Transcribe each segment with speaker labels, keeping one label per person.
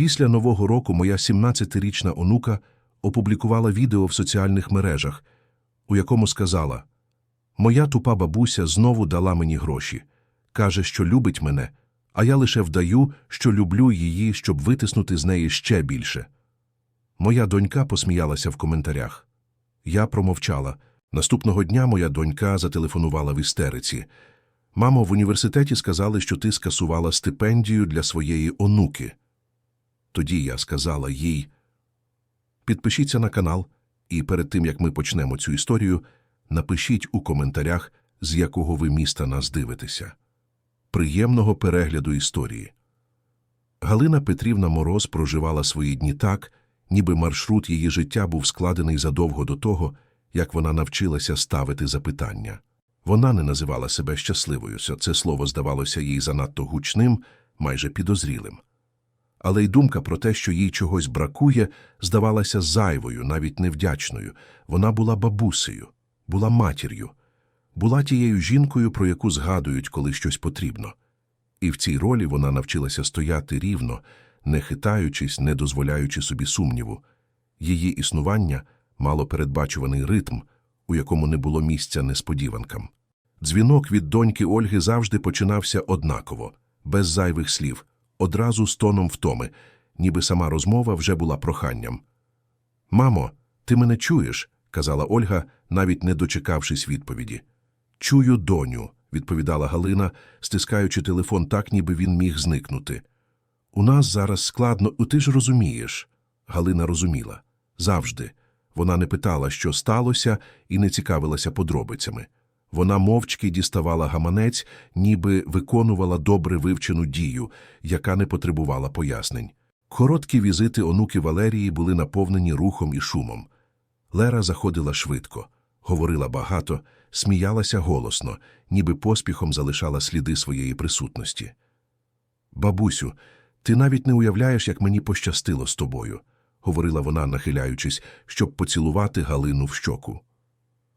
Speaker 1: Після Нового року моя 17-річна онука опублікувала відео в соціальних мережах, у якому сказала «Моя тупа бабуся знову дала мені гроші. Каже, що любить мене, а я лише вдаю, що люблю її, щоб витиснути з неї ще більше». Моя донька посміялася в коментарях. Я промовчала. Наступного дня моя донька зателефонувала в істериці. Мамо, в університеті сказали, що ти скасувала стипендію для своєї онуки. Тоді я сказала їй: підпишіться на канал, і перед тим як ми почнемо цю історію, напишіть у коментарях, з якого ви міста нас дивитеся. Приємного перегляду історії. Галина Петрівна Мороз проживала свої дні так, ніби маршрут її життя був складений задовго до того, як вона навчилася ставити запитання. Вона не називала себе щасливою, це слово здавалося їй занадто гучним, майже підозрілим. Але й думка про те, що їй чогось бракує, здавалася зайвою, навіть невдячною. Вона була бабусею, була матір'ю, була тією жінкою, про яку згадують, коли щось потрібно. І в цій ролі вона навчилася стояти рівно, не хитаючись, не дозволяючи собі сумніву. Її існування мало передбачуваний ритм, у якому не було місця несподіванкам. Дзвінок від доньки Ольги завжди починався однаково, без зайвих слів, одразу з тоном втоми, ніби сама розмова вже була проханням. Мамо, ти мене чуєш? казала Ольга, навіть не дочекавшись відповіді. Чую, доню, відповідала Галина, стискаючи телефон так, ніби він міг зникнути. У нас зараз складно, ти ж розумієш. Галина розуміла. Завжди. Вона не питала, що сталося, і не цікавилася подробицями. Вона мовчки діставала гаманець, ніби виконувала добре вивчену дію, яка не потребувала пояснень. Короткі візити онуки Валерії були наповнені рухом і шумом. Лера заходила швидко, говорила багато, сміялася голосно, ніби поспіхом залишала сліди своєї присутності. Бабусю, ти навіть не уявляєш, як мені пощастило з тобою, говорила вона, нахиляючись, щоб поцілувати Галину в щоку.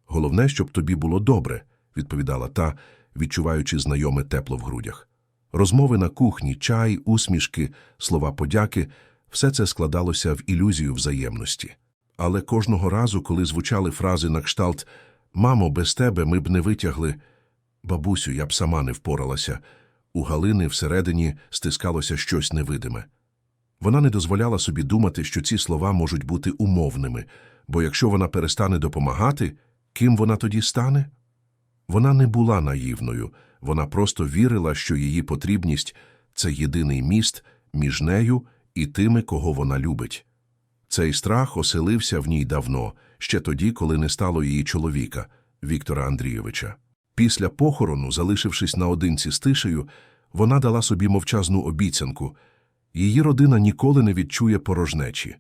Speaker 1: Головне, щоб тобі було добре, відповідала та, відчуваючи знайоме тепло в грудях. Розмови на кухні, чай, усмішки, слова подяки все це складалося в ілюзію взаємності. Але кожного разу, коли звучали фрази на кшталт Мамо, без тебе ми б не витягли. Бабусю, я б сама не впоралася. У Галини всередині стискалося щось невидиме. Вона не дозволяла собі думати, що ці слова можуть бути умовними, бо якщо вона перестане допомагати, ким вона тоді стане? Вона не була наївною, вона просто вірила, що її потрібність це єдиний міст між нею і тими, кого вона любить. Цей страх оселився в ній давно, ще тоді, коли не стало її чоловіка, Віктора Андрійовича. Після похорону, залишившись наодинці з тишею, вона дала собі мовчазну обіцянку її родина ніколи не відчує порожнечі.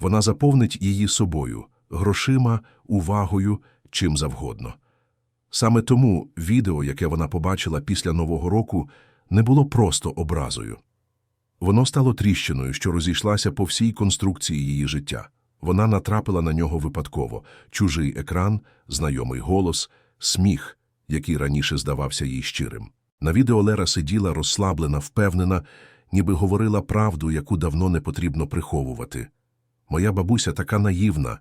Speaker 1: Вона заповнить її собою, грошима, увагою, чим завгодно. Саме тому відео, яке вона побачила після Нового року, не було просто образою. Воно стало тріщиною, що розійшлася по всій конструкції її життя. Вона натрапила на нього випадково чужий екран, знайомий голос, сміх, який раніше здавався їй щирим. На відео Лера сиділа розслаблена, впевнена, ніби говорила правду, яку давно не потрібно приховувати. Моя бабуся така наївна,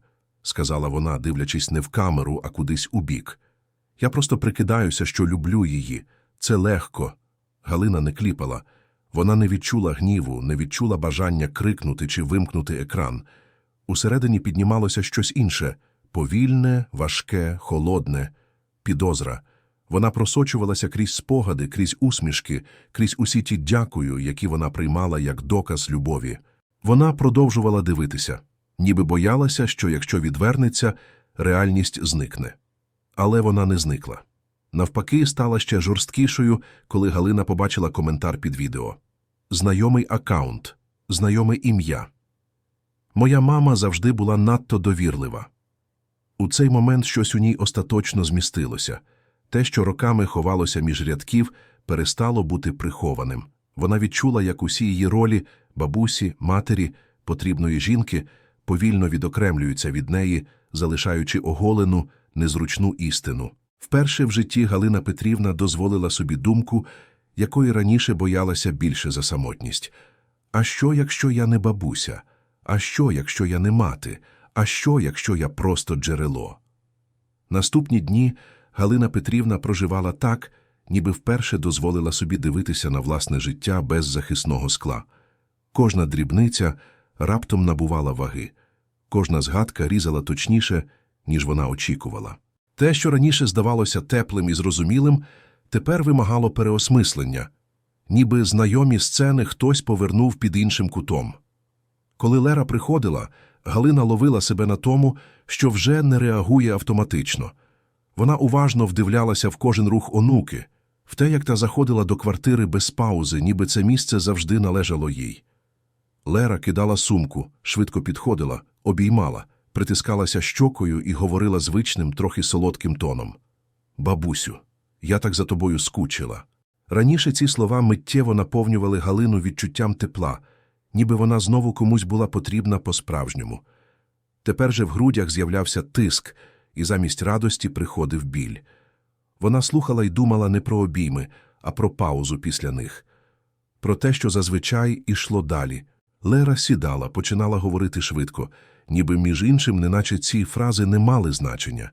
Speaker 1: сказала вона, дивлячись не в камеру, а кудись у бік. Я просто прикидаюся, що люблю її. Це легко. Галина не кліпала. Вона не відчула гніву, не відчула бажання крикнути чи вимкнути екран. Усередині піднімалося щось інше повільне, важке, холодне, підозра. Вона просочувалася крізь спогади, крізь усмішки, крізь усі ті дякую, які вона приймала як доказ любові. Вона продовжувала дивитися, ніби боялася, що якщо відвернеться, реальність зникне. Але вона не зникла. Навпаки, стала ще жорсткішою, коли Галина побачила коментар під відео. Знайомий аккаунт, знайоме ім'я. Моя мама завжди була надто довірлива. У цей момент щось у ній остаточно змістилося. Те, що роками ховалося між рядків, перестало бути прихованим. Вона відчула, як усі її ролі бабусі, матері, потрібної жінки повільно відокремлюються від неї, залишаючи оголену, незручну істину. Вперше в житті Галина Петрівна дозволила собі думку, якої раніше боялася більше за самотність. А що, якщо я не бабуся? А що, якщо я не мати? А що, якщо я просто джерело? Наступні дні Галина Петрівна проживала так, ніби вперше дозволила собі дивитися на власне життя без захисного скла. Кожна дрібниця раптом набувала ваги, кожна згадка різала точніше, ніж вона очікувала. Те, що раніше здавалося теплим і зрозумілим, тепер вимагало переосмислення, ніби знайомі сцени хтось повернув під іншим кутом. Коли Лера приходила, Галина ловила себе на тому, що вже не реагує автоматично. Вона уважно вдивлялася в кожен рух онуки, в те, як та заходила до квартири без паузи, ніби це місце завжди належало їй. Лера кидала сумку, швидко підходила, обіймала, притискалася щокою і говорила звичним, трохи солодким тоном. Бабусю, я так за тобою скучила. Раніше ці слова миттєво наповнювали Галину відчуттям тепла, ніби вона знову комусь була потрібна по-справжньому. Тепер же в грудях з'являвся тиск, і замість радості приходив біль. Вона слухала й думала не про обійми, а про паузу після них. Про те, що зазвичай ішло далі. Лера сідала, починала говорити швидко, ніби між іншим, неначе ці фрази не мали значення.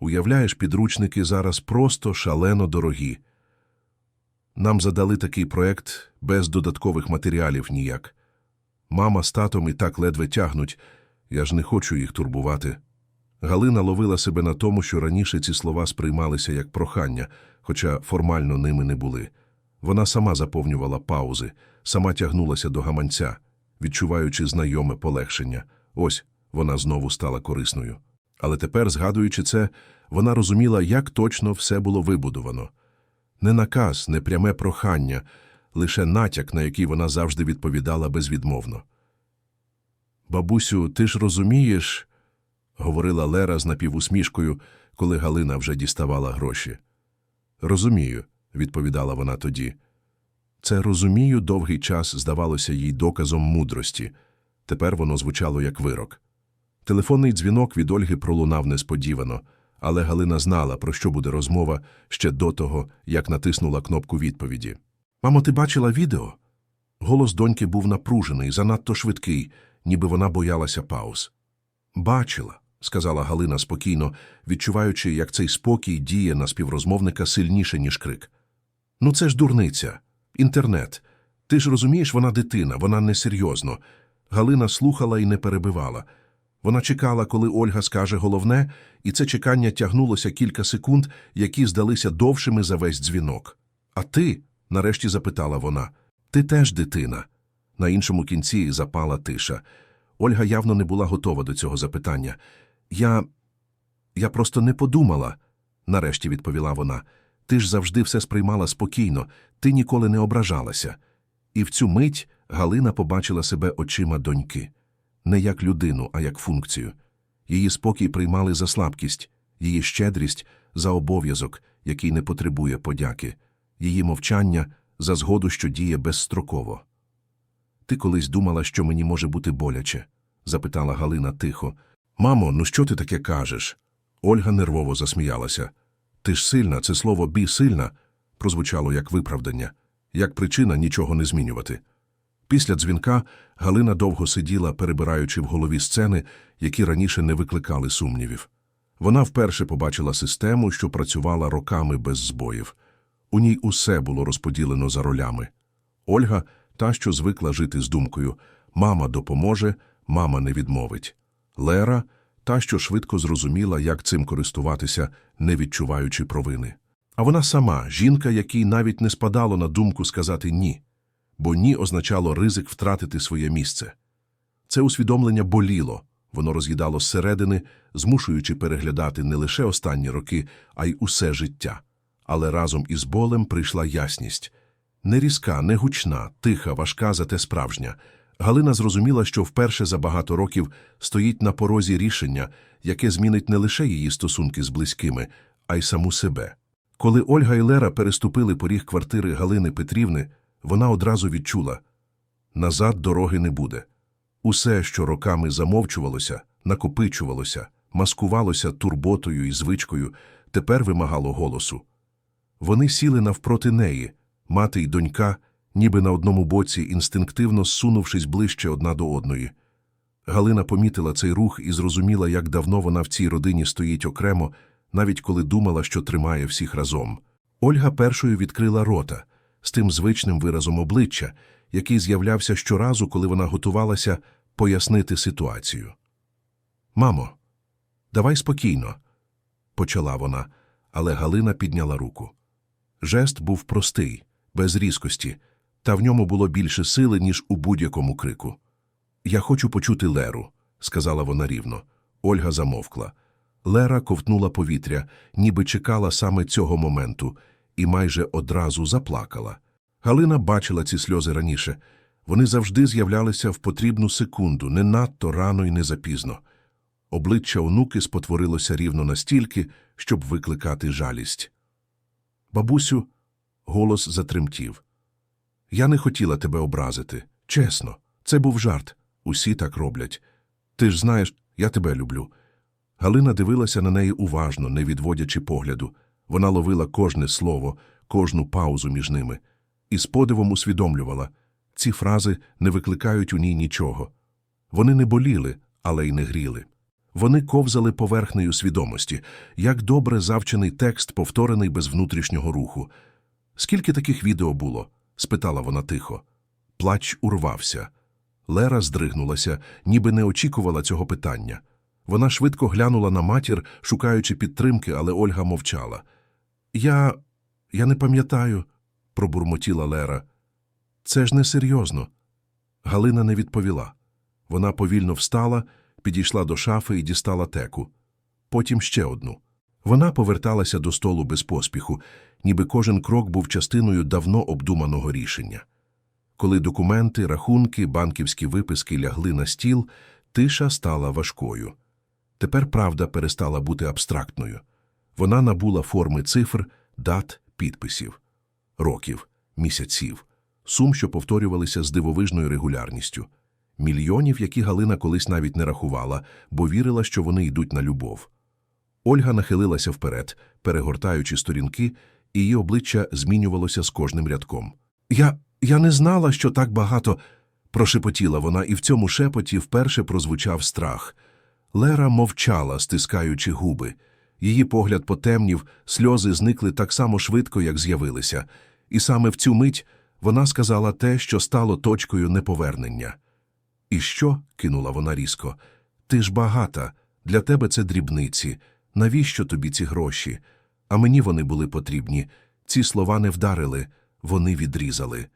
Speaker 1: Уявляєш, підручники зараз просто шалено дорогі. Нам задали такий проект без додаткових матеріалів ніяк. Мама з татом і так ледве тягнуть, я ж не хочу їх турбувати. Галина ловила себе на тому, що раніше ці слова сприймалися як прохання, хоча формально ними не були. Вона сама заповнювала паузи, сама тягнулася до гаманця, відчуваючи знайоме полегшення. Ось вона знову стала корисною. Але тепер, згадуючи це, вона розуміла, як точно все було вибудовано. Не наказ, не пряме прохання, лише натяк, на який вона завжди відповідала безвідмовно. Бабусю, ти ж розумієш, говорила Лера з напівусмішкою, коли Галина вже діставала гроші. Розумію, відповідала вона тоді. Це розумію довгий час здавалося їй доказом мудрості. Тепер воно звучало як вирок. Телефонний дзвінок від Ольги пролунав несподівано, але Галина знала, про що буде розмова ще до того, як натиснула кнопку відповіді. Мамо, ти бачила відео? Голос доньки був напружений, занадто швидкий, ніби вона боялася пауз. Бачила, сказала Галина спокійно, відчуваючи, як цей спокій діє на співрозмовника сильніше, ніж крик. Ну це ж дурниця. Інтернет. Ти ж розумієш, вона дитина, вона несерйозно. Галина слухала і не перебивала. Вона чекала, коли Ольга скаже головне, і це чекання тягнулося кілька секунд, які здалися довшими за весь дзвінок. А ти? нарешті запитала вона. Ти теж дитина. На іншому кінці запала тиша. Ольга явно не була готова до цього запитання. Я. Я просто не подумала, нарешті відповіла вона. Ти ж завжди все сприймала спокійно, ти ніколи не ображалася. І в цю мить Галина побачила себе очима доньки. Не як людину, а як функцію. Її спокій приймали за слабкість, її щедрість за обов'язок, який не потребує подяки, її мовчання за згоду, що діє безстроково. Ти колись думала, що мені може бути боляче? запитала Галина тихо. Мамо, ну що ти таке кажеш? Ольга нервово засміялася. Ти ж сильна, це слово бі сильна прозвучало як виправдання, як причина нічого не змінювати. Після дзвінка Галина довго сиділа, перебираючи в голові сцени, які раніше не викликали сумнівів. Вона вперше побачила систему, що працювала роками без збоїв. У ній усе було розподілено за ролями. Ольга, та, що звикла жити з думкою «мама допоможе, мама не відмовить». Лера, та, що швидко зрозуміла, як цим користуватися, не відчуваючи провини. А вона сама, жінка, якій навіть не спадало на думку сказати «ні», бо «ні» означало ризик втратити своє місце. Це усвідомлення боліло, воно роз'їдало зсередини, змушуючи переглядати не лише останні роки, а й усе життя. Але разом із болем прийшла ясність. Не різка, не гучна, тиха, важка, зате справжня. Галина зрозуміла, що вперше за багато років стоїть на порозі рішення, яке змінить не лише її стосунки з близькими, а й саму себе. Коли Ольга і Лера переступили поріг квартири Галини Петрівни, вона одразу відчула – назад дороги не буде. Усе, що роками замовчувалося, накопичувалося, маскувалося турботою і звичкою, тепер вимагало голосу. Вони сіли навпроти неї, мати й донька, ніби на одному боці, інстинктивно зсунувшись ближче одна до одної. Галина помітила цей рух і зрозуміла, як давно вона в цій родині стоїть окремо, навіть коли думала, що тримає всіх разом. Ольга першою відкрила рота з тим звичним виразом обличчя, який з'являвся щоразу, коли вона готувалася пояснити ситуацію. Мамо, давай спокійно, почала вона, але Галина підняла руку. Жест був простий, без різкості, та в ньому було більше сили, ніж у будь-якому крику. Я хочу почути Леру, сказала вона рівно. Ольга замовкла. Лера ковтнула повітря, ніби чекала саме цього моменту, і майже одразу заплакала. Галина бачила ці сльози раніше. Вони завжди з'являлися в потрібну секунду, не надто рано і не запізно. Обличчя онуки спотворилося рівно настільки, щоб викликати жалість. Бабусю, голос затремтів. Я не хотіла тебе образити. Чесно, це був жарт. Усі так роблять. Ти ж знаєш, я тебе люблю. Галина дивилася на неї уважно, не відводячи погляду. Вона ловила кожне слово, кожну паузу між ними, і з подивом усвідомлювала ці фрази не викликають у ній нічого. Вони не боліли, але й не гріли. Вони ковзали поверхнею свідомості, як добре завчений текст, повторений без внутрішнього руху. Скільки таких відео було? Спитала вона тихо. Плач урвався. Лера здригнулася, ніби не очікувала цього питання. Вона швидко глянула на матір, шукаючи підтримки, але Ольга мовчала. Я. я не пам'ятаю, пробурмотіла Лера. Це ж несерйозно. Галина не відповіла. Вона повільно встала, підійшла до шафи і дістала теку. Потім ще одну. Вона поверталася до столу без поспіху, ніби кожен крок був частиною давно обдуманого рішення. Коли документи, рахунки, банківські виписки лягли на стіл, тиша стала важкою. Тепер правда перестала бути абстрактною. Вона набула форми цифр, дат, підписів, років, місяців, сум, що повторювалися з дивовижною регулярністю, мільйонів, які Галина колись навіть не рахувала, бо вірила, що вони йдуть на любов. Ольга нахилилася вперед, перегортаючи сторінки, і її обличчя змінювалося з кожним рядком. Я. я не знала, що так багато. прошепотіла вона, і в цьому шепоті вперше прозвучав страх. Лера мовчала, стискаючи губи. Її погляд потемнів, сльози зникли так само швидко, як з'явилися, і саме в цю мить вона сказала те, що стало точкою неповернення. І що? кинула вона різко. Ти ж багата, для тебе це дрібниці. Навіщо тобі ці гроші? А мені вони були потрібні. Ці слова не вдарили, вони відрізали.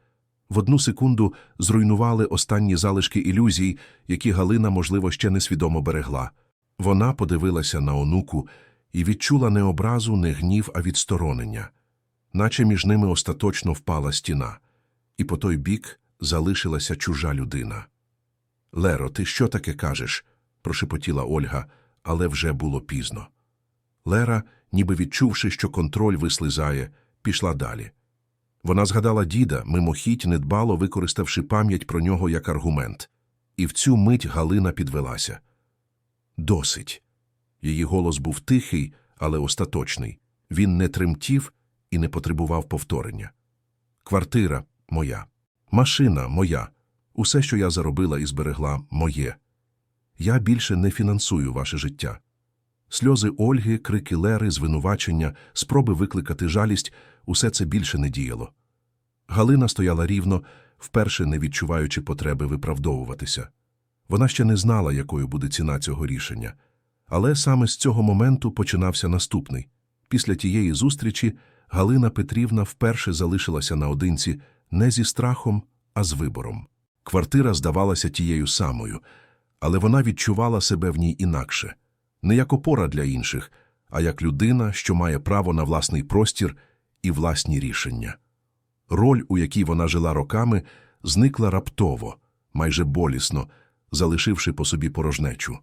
Speaker 1: В одну секунду зруйнували останні залишки ілюзій, які Галина, можливо, ще несвідомо берегла. Вона подивилася на онуку і відчула не образу, не гнів, а відсторонення, наче між ними остаточно впала стіна, і по той бік залишилася чужа людина. Леро, ти що таке кажеш? прошепотіла Ольга, але вже було пізно. Лера, ніби відчувши, що контроль вислизає, пішла далі. Вона згадала діда, мимохідь недбало використавши пам'ять про нього як аргумент. І в цю мить Галина підвелася. Досить. Її голос був тихий, але остаточний. Він не тремтів і не потребував повторення. Квартира моя, машина моя, усе, що я заробила і зберегла, моє. Я більше не фінансую ваше життя. Сльози Ольги, крики Лери, звинувачення, спроби викликати жалість усе це більше не діяло. Галина стояла рівно, вперше не відчуваючи потреби виправдовуватися. Вона ще не знала, якою буде ціна цього рішення. Але саме з цього моменту починався наступний. Після тієї зустрічі Галина Петрівна вперше залишилася наодинці не зі страхом, а з вибором. Квартира здавалася тією самою, але вона відчувала себе в ній інакше не як опора для інших, а як людина, що має право на власний простір і власні рішення. Роль, у якій вона жила роками, зникла раптово, майже болісно, залишивши по собі порожнечу.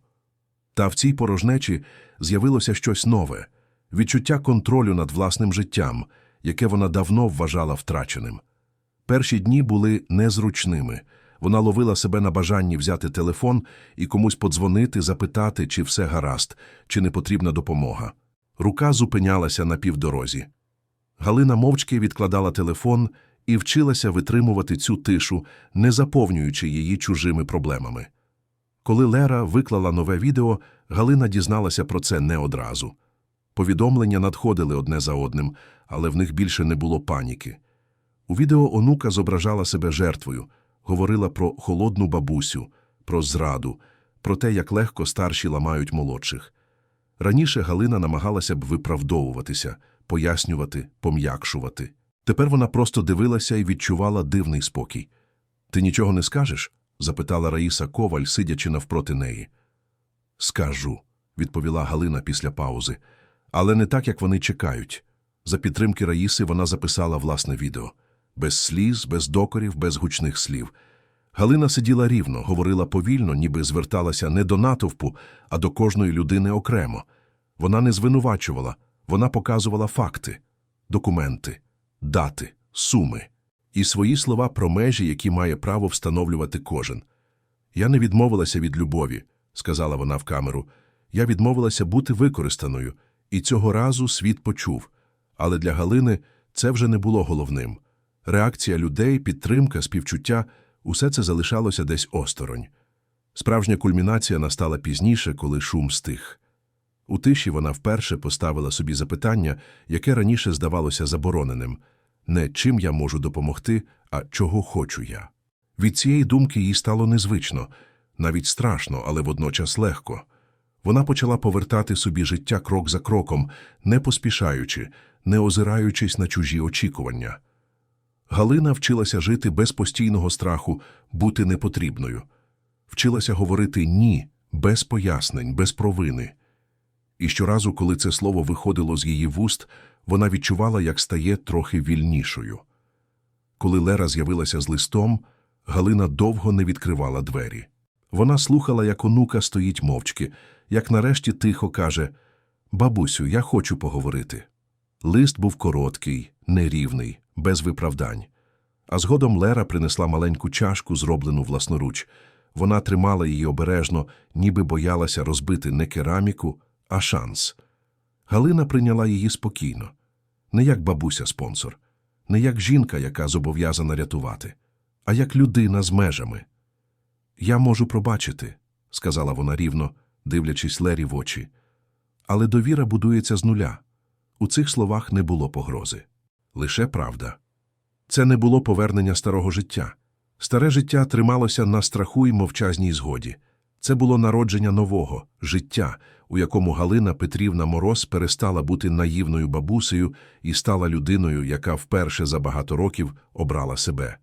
Speaker 1: Та в цій порожнечі з'явилося щось нове відчуття контролю над власним життям, яке вона давно вважала втраченим. Перші дні були незручними. Вона ловила себе на бажанні взяти телефон і комусь подзвонити, запитати, чи все гаразд, чи не потрібна допомога. Рука зупинялася на півдорозі. Галина мовчки відкладала телефон і вчилася витримувати цю тишу, не заповнюючи її чужими проблемами. Коли Лера виклала нове відео, Галина дізналася про це не одразу. Повідомлення надходили одне за одним, але в них більше не було паніки. У відео онука зображала себе жертвою, говорила про холодну бабусю, про зраду, про те, як легко старші ламають молодших. Раніше Галина намагалася б виправдовуватися, пояснювати, пом'якшувати. Тепер вона просто дивилася і відчувала дивний спокій. Ти нічого не скажеш? запитала Раїса Коваль, сидячи навпроти неї. Скажу, відповіла Галина після паузи, але не так, як вони чекають. За підтримки Раїси вона записала власне відео. Без сліз, без докорів, без гучних слів. Галина сиділа рівно, говорила повільно, ніби зверталася не до натовпу, а до кожної людини окремо. Вона не звинувачувала, вона показувала факти, документи, дати, суми і свої слова про межі, які має право встановлювати кожен. Я не відмовилася від любові, сказала вона в камеру. Я відмовилася бути використаною, і цього разу світ почув. Але для Галини це вже не було головним. Реакція людей, підтримка, співчуття усе це залишалося десь осторонь. Справжня кульмінація настала пізніше, коли шум стих. У тиші вона вперше поставила собі запитання, яке раніше здавалося забороненим не чим я можу допомогти, а чого хочу я. Від цієї думки їй стало незвично, навіть страшно, але водночас легко. Вона почала повертати собі життя крок за кроком, не поспішаючи, не озираючись на чужі очікування. Галина вчилася жити без постійного страху, бути непотрібною. Вчилася говорити «ні», без пояснень, без провини. І щоразу, коли це слово виходило з її вуст, вона відчувала, як стає трохи вільнішою. Коли Лера з'явилася з листом, Галина довго не відкривала двері. Вона слухала, як онука стоїть мовчки, як нарешті тихо каже «Бабусю, я хочу поговорити». Лист був короткий, нерівний, без виправдань. А згодом Лера принесла маленьку чашку, зроблену власноруч. Вона тримала її обережно, ніби боялася розбити не кераміку, а шанс. Галина прийняла її спокійно, не як бабуся-спонсор, не як жінка, яка зобов'язана рятувати, а як людина з межами. Я можу пробачити, сказала вона рівно, дивлячись Лері в очі. Але довіра будується з нуля. У цих словах не було погрози. Лише правда. Це не було повернення старого життя. Старе життя трималося на страху й мовчазній згоді. Це було народження нового життя, у якому Галина Петрівна Мороз перестала бути наївною бабусею і стала людиною, яка вперше за багато років обрала себе.